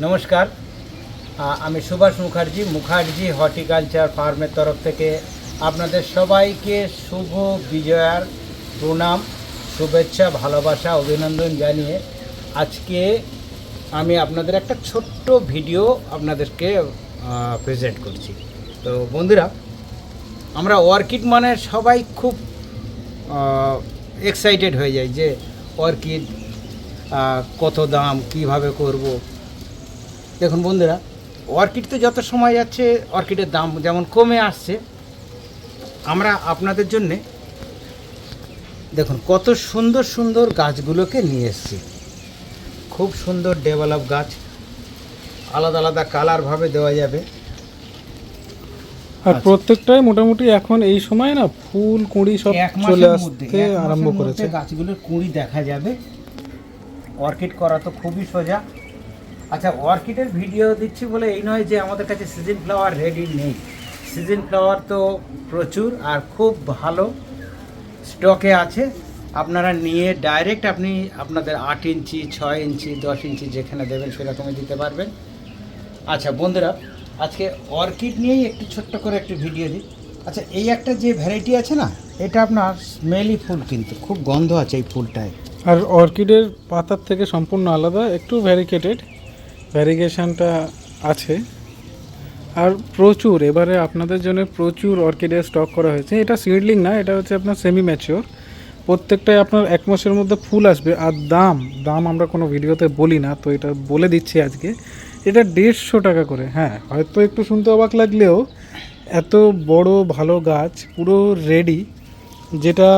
নমস্কার। আমি সুভাষ মুখার্জি মুখার্জি হর্টিকালচার ফার্মের তরফ থেকে আপনাদের সবাইকে শুভ বিজয়ার প্রণাম, শুভেচ্ছা, ভালোবাসা, অভিনন্দন জানিয়ে আজকে আমি আপনাদের একটা ছোট্ট ভিডিও আপনাদেরকে প্রেজেন্ট করছি। তো বন্ধুরা, আমরা অর্কিড মানে সবাই খুব এক্সাইটেড হয়ে যায় যে অর্কিড কত দাম, কীভাবে করব দেখুন বন্ধুরা অর্কিড তো যত সময় যাচ্ছে অর্কিডের দাম যেমন কমে আসছে। আমরা আপনাদের জন্যে দেখুন কত সুন্দর সুন্দর গাছগুলোকে নিয়ে এসেছি। খুব সুন্দর ডেভেলপ গাছ আলাদা আলাদা কালারভাবে দেওয়া যাবে। আর। প্রত্যেকটাই মোটামুটি এখন এই সময় না ফুল কুঁড়ি সব চলে আসতে আরম্ভ করেছে। গাছগুলোর কুঁড়ি দেখা যাবে। অর্কিড করা তো খুবই সোজা। আচ্ছা অর্কিডের ভিডিও দিচ্ছি বলে এই নয় যে আমাদের কাছে সিজন ফ্লাওয়ার রেডি নেই। সিজন ফ্লাওয়ার তো প্রচুর আর খুব ভালো স্টকে আছে। আপনারা নিয়ে ডাইরেক্ট আপনি আপনাদের আট ইঞ্চি, ছয় ইঞ্চি, দশ ইঞ্চি যেখানে দেবেন সেরকমই দিতে পারবেন। আচ্ছা বন্ধুরা, আজকে অর্কিড নিয়েই একটু ছোট্ট করে একটু ভিডিও দিই। আচ্ছা এই একটা যে ভ্যারাইটি আছে না, এটা আপনার স্মেলি ফুল কিন্তু, খুব গন্ধ আছে এই ফুলটায়। আর অর্কিডের পাতার থেকে সম্পূর্ণ আলাদা, একটু ভ্যারিকেটেড ভ্যারিগেশনটা আছে। আর প্রচুর, এবারে আপনাদের জন্য প্রচুর অর্কিডের স্টক করা হয়েছে। এটা সিডলিং না, এটা হচ্ছে আপনার সেমি ম্যাচিওর প্রত্যেকটাই আপনার এক মাসের মধ্যে ফুল আসবে। আর দাম দাম আমরা কোনো ভিডিওতে বলি না, তো এটা বলে দিচ্ছি আজকে। এটা দেড়শো টাকা করে হ্যাঁ। হয়তো একটু শুনতে অবাক লাগলেও এত বড়, ভালো গাছ, পুরো রেডি যেটা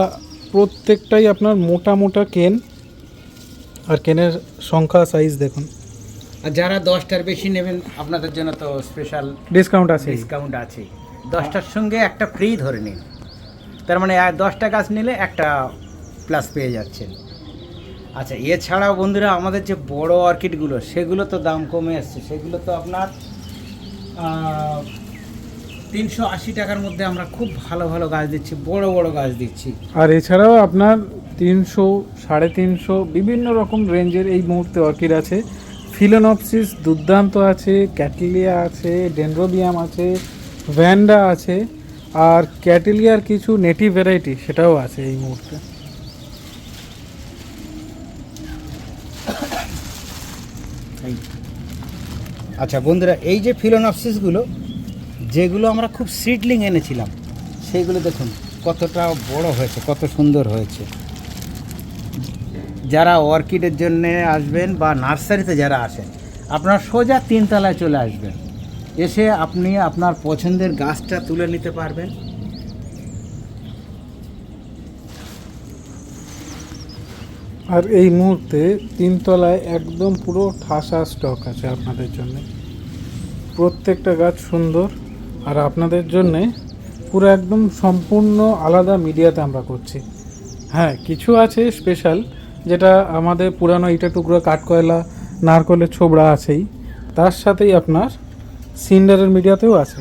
প্রত্যেকটাই আপনার মোটা মোটা কেন। আর কেনের সংখ্যা সাইজ দেখুন। আর যারা দশটার বেশি নেবেন আপনাদের জন্য তো স্পেশাল ডিসকাউন্ট আছে। ডিসকাউন্ট আছে। দশটার সঙ্গে একটা ফ্রি ধরে নিন। তার মানে দশটা গাছ নিলে একটা প্লাস পেয়ে যাচ্ছেন। আচ্ছা এছাড়াও বন্ধুরা আমাদের যে বড় অর্কিডগুলো সেগুলো তো দাম কমে আসছে। সেগুলো তো আপনার তিনশো আশি টাকার মধ্যে আমরা খুব ভালো ভালো গাছ দিচ্ছি বড় বড় গাছ দিচ্ছি। আর এছাড়াও আপনার তিনশো সাড়ে তিনশো বিভিন্ন রকম রেঞ্জের এই মুহূর্তে অর্কিড আছে। ফিলোনপসিস দুর্দান্ত আছে, ক্যাটিলিয়া আছে, ডেন্ড্রোবিয়াম আছে, ভ্যান্ডা আছে, আর ক্যাটিলিয়ার কিছু নেটিভ ভ্যারাইটি সেটাও আছে এই মুহূর্তে। আচ্ছা বন্ধুরা, এই যে ফিলোনপসিসগুলো, যেগুলো আমরা খুব সিডলিং এনেছিলাম সেইগুলো দেখুন কতটা বড় হয়েছে, কত সুন্দর হয়েছে। যারা অর্কিডের জন্য আসবেন বা নার্সারিতে যারা আসেন, আপনার সোজা তিনতলায় চলে আসবেন। এসে আপনি আপনার পছন্দের গাছটা তুলে নিতে পারবেন। আর এই মুহূর্তে তিনতলায় একদম পুরো ঠাসা স্টক আছে আপনাদের জন্য। প্রত্যেকটা গাছ সুন্দর, আর আপনাদের জন্যে পুরো একদম সম্পূর্ণ আলাদা মিডিয়াতে আমরা করছি। হ্যাঁ কিছু আছে স্পেশাল যেটা আমাদের পুরানো ইটা টুকরো, কাঠকয়লা, নারকলের ছোবড়া আছেই। তার সাথেই আপনার সিন্ডারের মিডিয়াতেও আছে।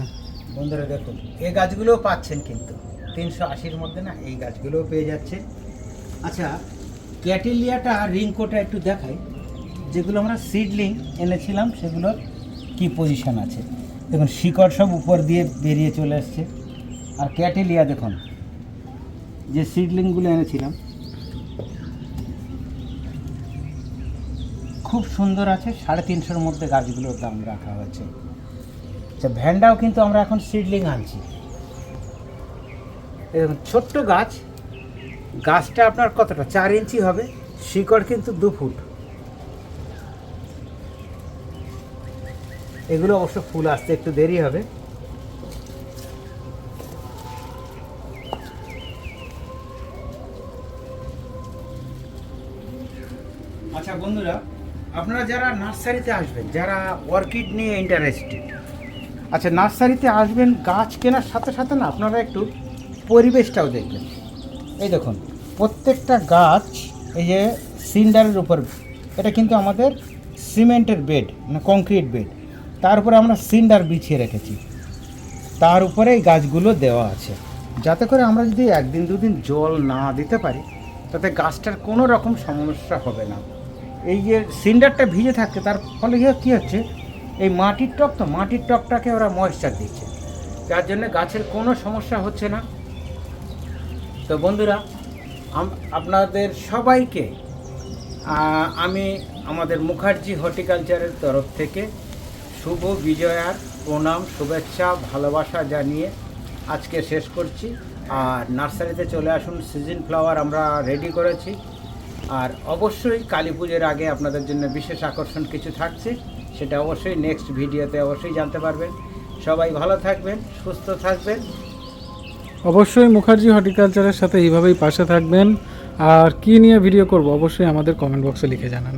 বন্ধুরা, দেখুন, এই গাছগুলোও পাচ্ছেন কিন্তু। তিনশো আশির মধ্যে না এই গাছগুলোও পেয়ে যাচ্ছে। আচ্ছা ক্যাটেলিয়াটা রিংকোটা একটু দেখাই। যেগুলো আমরা সিডলিং এনেছিলাম, সেগুলোর কি পজিশন আছে? দেখুন, শিকড় সব উপর দিয়ে বেরিয়ে চলে আসছে আর ক্যাটেলিয়া, দেখুন, যে সিডলিংগুলো এনেছিলাম খুব সুন্দর আছে, সাড়ে তিনশোর মধ্যে গাছগুলোর দাম রাখা হয়েছে। আচ্ছা ভ্যান্ডাও কিন্তু আমরা এখন সিডলিং আনছি। এরকম ছোট্ট গাছ, গাছটা আপনার কতটা? চার ইঞ্চি হবে, শিকড় কিন্তু দু ফুট। এগুলো অবশ্য ফুল আসতে একটু দেরি হবে। আচ্ছা বন্ধুরা আপনারা যারা নার্সারিতে আসবেন, যারা অর্কিড নিয়ে ইন্টারেস্টেড আচ্ছা নার্সারিতে আসবেন, গাছ কেনার সাথে সাথে না আপনারা একটু পরিবেশটাও দেখবেন। এই দেখুন, প্রত্যেকটা গাছ, এই যে সিন্ডারের উপর, এটা কিন্তু আমাদের সিমেন্টের বেড মানে কংক্রিট বেড। তার উপরে আমরা সিন্ডার বিছিয়ে রেখেছি। তার উপরে এই গাছগুলো দেওয়া আছে। যাতে করে আমরা যদি একদিন দুদিন জল না দিতে পারি, তাতে গাছটার কোনো রকম সমস্যা হবে না। এই যে সিন্ডারটা ভিজে থাকছে, তার ফলে কি- হচ্ছে এই মাটির টক তো, মাটির টকটাকে ওরা ময়েশ্চার দিচ্ছে। যার জন্য গাছের কোনো সমস্যা হচ্ছে না। তো বন্ধুরা আপনাদের সবাইকে আমি আমাদের মুখার্জি হর্টিকালচারের তরফ থেকে শুভ বিজয়ার প্রণাম, শুভেচ্ছা, ভালোবাসা জানিয়ে আজকে শেষ করছি। আর নার্সারিতে চলে আসুন, সিজন ফ্লাওয়ার আমরা রেডি করেছি। আর অবশ্যই কালী পুজোর আগে আপনাদের জন্য বিশেষ আকর্ষণ কিছু থাকছে, সেটা অবশ্যই নেক্সট ভিডিওতে অবশ্যই জানতে পারবেন। সবাই ভালো থাকবেন, সুস্থ থাকবেন। অবশ্যই মুখার্জি হর্টিকালচারের সাথে এইভাবেই পাশে থাকবেন। আর কি নিয়ে ভিডিও করব? অবশ্যই আমাদের কমেন্ট বক্সে লিখে জানান।